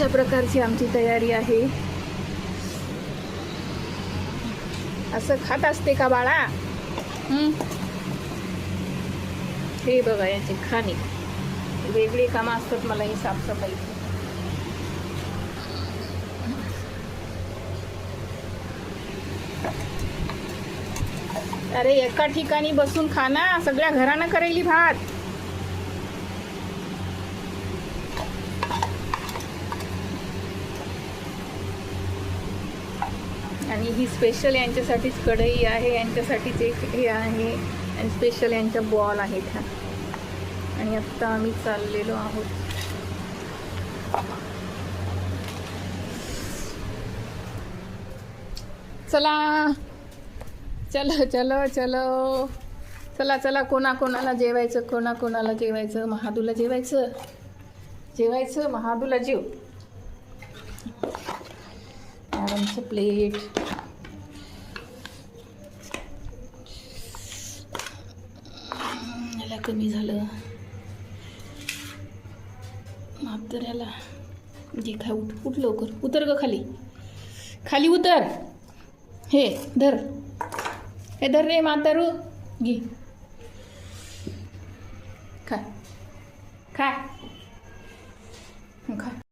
अशा प्रकारची आमची तयारी आहे. असं खात असते का बाळा? हं? बघा याची खाणी. वेगळी कामं असतात मला ही साफसफाई. अरे एका ठिकाणी बसून खाना सगळ्या घरानं करेली भात. आणि ही स्पेशल यांच्यासाठीच कढई आहे यांच्यासाठीच एक हे आहे आणि स्पेशल यांच्या बॉल आहेत ह्या. आणि आत्ता आम्ही चाललेलो आहोत. चला. चलो चलो चलो. चला चला कोणा कोणाला जेवायचं कोणा कोणाला जेवायचं? महादूला जेवायचं? जेवायचं? महादूला जेव. मॅडमचं प्लेट. याला कमी झालं. माप तर याला. जे खा उठ उठ लवकर. उतर ग खाली. खाली उतर. हे धर. हे धर रे मातारू घे. खा. खा. खा.